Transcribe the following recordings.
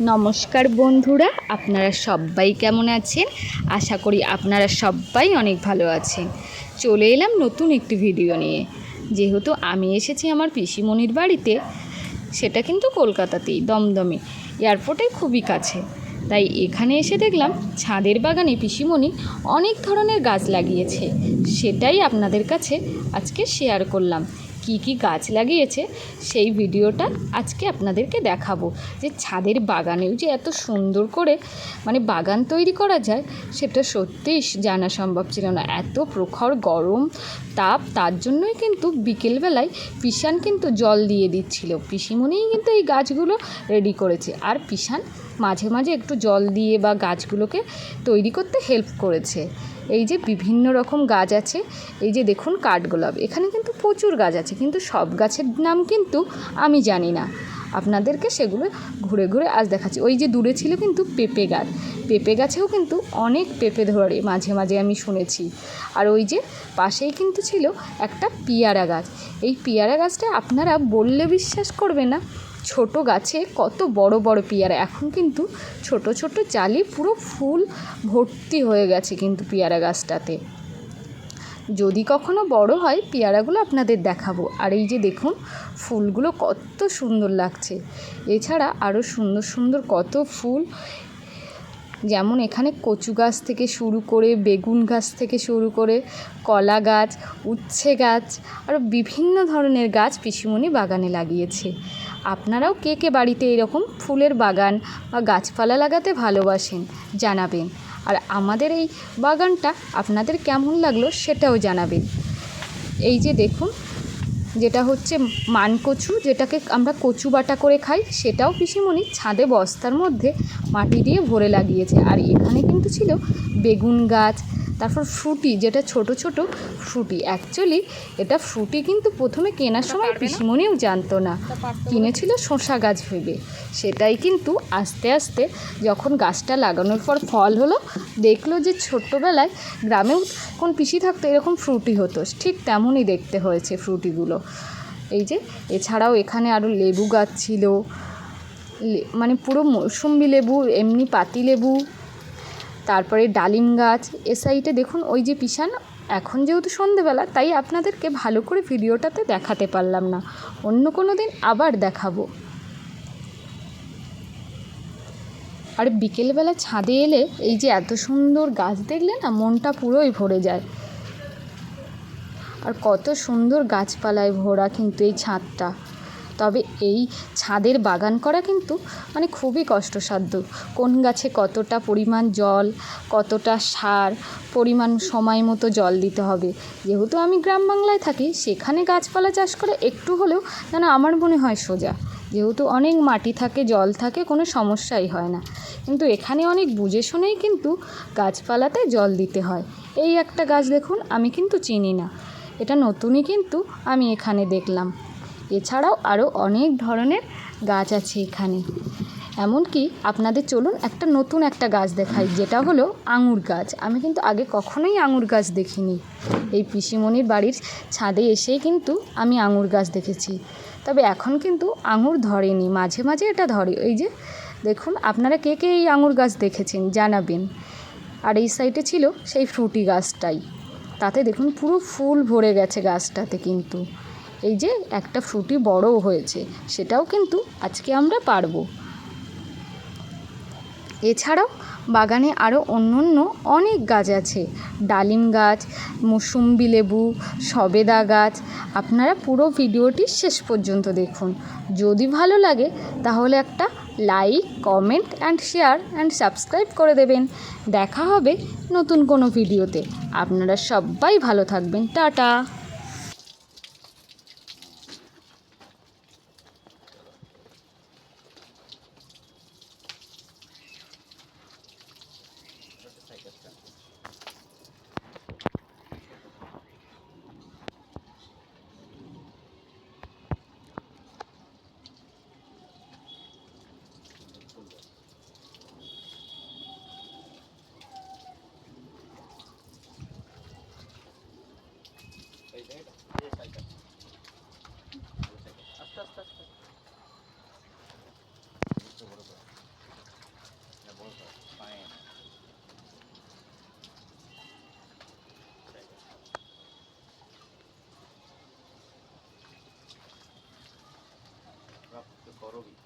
নমস্কার বন্ধুরা, আপনারা সবাই কেমন আছেন? আশা করি আপনারা সবাই অনেক ভালো আছেন। চলে এলাম নতুন একটি ভিডিও নিয়ে। যেহেতু আমি এসেছি আমার পিসিমণির বাড়িতে, সেটা কিন্তু কলকাতাতেই, দমদমে, এয়ারপোর্টের খুবই কাছে। তাই এখানে এসে দেখলাম ছাদের বাগানে পিসিমণি অনেক ধরনের গাছ লাগিয়েছে। সেটাই আপনাদের কাছে আজকে শেয়ার করলাম। কি কি গাছ লাগিয়েছে সেই ভিডিওটা আজকে আপনাদেরকে দেখাবো। যে ছাদের বাগানেও যে এত সুন্দর করে মানে বাগান তৈরি করা যায়, সেটা সত্যিই জানা সম্ভব ছিল না। এত প্রখর, গরম তাপ, তার জন্যই কিন্তু বিকেলবেলায় পিসান কিন্তু জল দিয়ে দিচ্ছিল। পিসিমণিই কিন্তু এই গাছগুলো রেডি করেছে। আর পিসান মাঝে মাঝে একটু জল দিয়ে বা গাছগুলোকে তৈরি করতে হেল্প করেছে। এই যে বিভিন্ন রকম গাছ আছে, এই যে দেখুন কাঠগোলাপ, এখানে কিন্তু প্রচুর গাছ আছে, কিন্তু সব গাছের নাম কিন্তু আমি জানি না। আপনাদেরকে সেগুলো ঘুরে ঘুরে আজ দেখাচ্ছি। ওই যে দূরে ছিল কিন্তু পেঁপে গাছ, পেঁপে গাছেও কিন্তু অনেক পেঁপে ধরে মাঝে মাঝে আমি শুনেছি। আর ওই যে পাশেই কিন্তু ছিল একটা পিয়ারা গাছ, এই পিয়ারা গাছটা আপনারা বললে বিশ্বাস করবে না ছোট গাছে কত বড় বড় পেয়ারা। এখন কিন্তু ছোট ছোট চালি পুরো ফুল ভর্তি হয়ে গেছে কিন্তু পেয়ারা গাছটাতে। যদি কখনো বড় হয়, পেয়ারাগুলো আপনাদের দেখাবো। আর এই যে দেখুন, ফুলগুলো কত সুন্দর লাগছে। এছাড়া আরও সুন্দর সুন্দর কত ফুল। যেমন এখানে কচু গাছ থেকে শুরু করে, বেগুন গাছ থেকে শুরু করে, কলা গাছ, উচ্ছে গাছ আরও বিভিন্ন ধরনের গাছ পিসিমণি বাগানে লাগিয়েছে। আপনারাও কে কে বাড়িতে এরকম ফুলের বাগান বা গাছপালা লাগাতে ভালোবাসেন জানাবেন। আর আমাদের এই বাগানটা আপনাদের কেমন লাগল সেটাও জানাবেন। এই যে দেখুন, যেটা হচ্ছে মানকচু, যেটাকে আমরা কচু বাটা করে খাই, সেটাও পিসিমণি ছাদে বস্তার মধ্যে মাটি দিয়ে ভরে লাগিয়েছে। আর এখানে কিন্তু ছিল বেগুন গাছ তারপর ফ্রুটি যেটা ছোট ছোট ফ্রুটি। অ্যাকচুয়ালি এটা ফ্রুটি কিন্তু প্রথমে কেনার সময় পিসিমণিও জানতো না। কিনেছিল শসা গাছ ভেবে সেটাই কিন্তু আস্তে আস্তে যখন গাছটা লাগানোর পর ফল হলো দেখল যে ছোট্টবেলায় গ্রামেও কোন পিসি থাকতো এরকম ফ্রুটি হতো। ঠিক তেমনই দেখতে হয়েছে ফ্রুটিগুলো। এই যে এছাড়াও এখানে আরও লেবু গাছ ছিল। মানে পুরো মৌসুম্বি লেবু এমনি পাতি লেবু। তারপরে ডালিম গাছ, এ সাইডে দেখুন ওই যে পিসান এখন যেহেতু সন্ধেবেলা, তাই আপনাদেরকে ভালো করে ভিডিওটাতে দেখাতে পারলাম না। অন্য কোনো দিন আবার দেখাবো। আর বিকেলবেলা ছাদে এলে এই যে এত সুন্দর গাছ দেখলে না, মনটা পুরোই ভরে যায়। আর কত সুন্দর গাছপালায় ভরা কিন্তু এই ছাদটা। তবে এই ছাদের বাগান করা কিন্তু মানে খুবই কষ্টসাধ্য। কোন গাছে কতটা পরিমাণ জল, কতটা সার, পরিমাণ সময় মতো জল দিতে হবে? যেহেতু আমি গ্রাম বাংলায় থাকি, সেখানে গাছপালা চাষ করে একটু হলেও যেন আমার মনে হয় সোজা। যেহেতু অনেক মাটি থাকে, জল থাকে, কোনো সমস্যাই হয় না। কিন্তু এখানে অনেক বুঝে শুনেই কিন্তু গাছপালাতে জল দিতে হয়। এই একটা গাছ দেখুন, আমি কিন্তু চিনি না। এটা নতুনই কিন্তু আমি এখানে দেখলাম। এছাড়াও আরও অনেক ধরনের গাছ আছে এখানে। এমনকি আপনাদের চলুন একটা নতুন একটা গাছ দেখাই, যেটা হলো আঙুর গাছ। আমি কিন্তু আগে কখনোই আঙুর গাছ দেখিনি। এই পিসিমণির বাড়ির ছাদে এসেই কিন্তু আমি আঙুর গাছ দেখেছি। তবে এখন কিন্তু আঙুর ধরেনি, মাঝে মাঝে এটা ধরে। এই যে দেখুন, আপনারা কে কে এই আঙুর গাছ দেখেছেন জানাবেন। আর এই সাইডে ছিল সেই ফ্রুটি গাছটাই। তাতে দেখুন পুরো ফুল ভরে গেছে গাছটাতে কিন্তু। এই যে একটা ফ্রুটি বড়ও হয়েছে, সেটাও কিন্তু আজকে আমরা পারব। এছাড়াও বাগানে আরও অন্য অন্য অনেক গাছ আছে। ডালিম গাছ, মুসুম্বি লেবু, সবেদা গাছ, আপনারা পুরো ভিডিওটি শেষ পর্যন্ত দেখুন। যদি ভালো লাগে, তাহলে একটা like, comment and share and subscribe করে দেবেন। দেখা হবে নতুন কোনো ভিডিওতে। আপনারা সবাই ভালো থাকবেন। টাটা! Robin.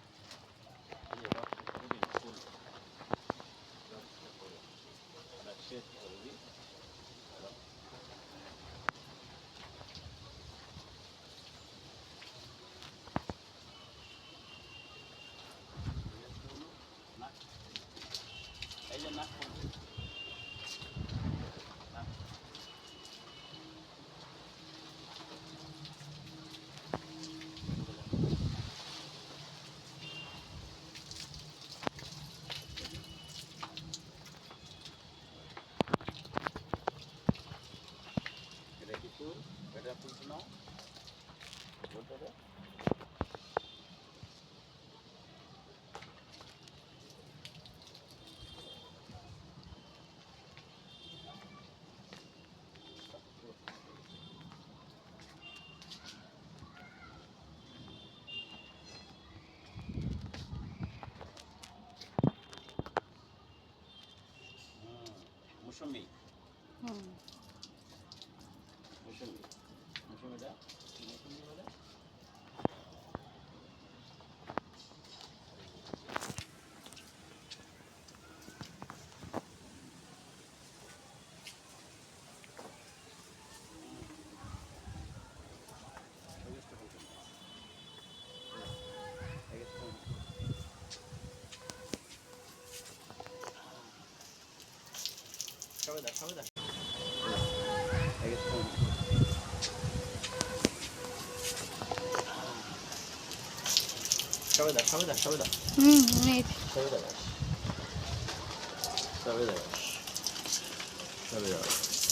মৌসুমি মৌসুমি মৌসুমিটা মৌসুমি বলে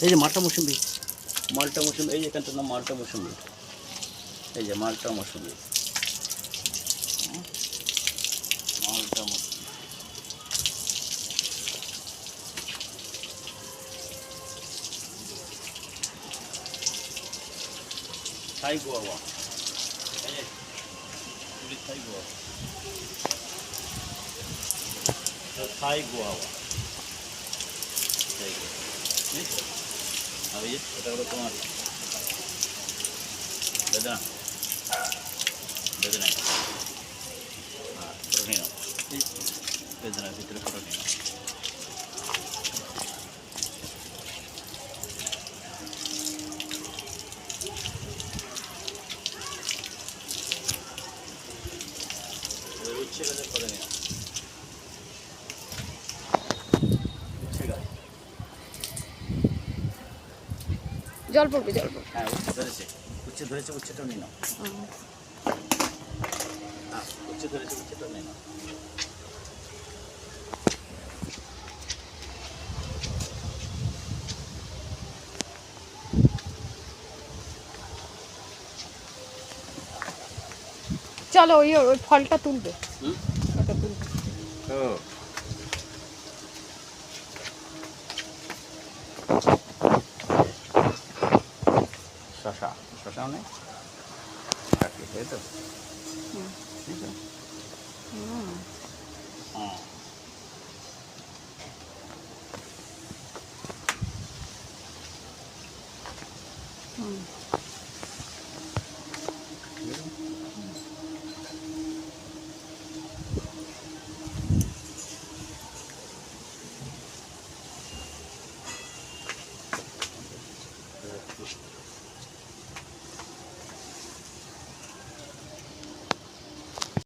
এই যে মালটা মৌসুমি মালটা মৌসুমি, এই যে এখানটার নাম মালটা মৌসুমি। এই যে মালটা মৌসুমি হুম? মালটা মৌসুমি থাই গোয়াবা এই যে পুলিশ থাই গোয়াবা থাই বুঝেছ? আর এই এটা হলো তোমার বেদনা বেদনা বেদনার ভিতরে ফটো নিয়ে নাও এবার উচ্ছে গাছের ফটো নিয়ে নাও উচ্ছে গাছ জল পড়বে জল পড়বে হ্যাঁ উচ্ছে ধরেছে। উচ্ছে ধরেছে উচ্ছেটা নিয়ে নাও। উচ্ছে ধরেছে উচ্ছেটা নিয়ে নাও। চলো ওই ওই ফলটা তুলবে। হুম? ওটা তুলবে। ও। শশা শশা অনেক থাকে তাই তো হুম। ঠিক আছে হুম।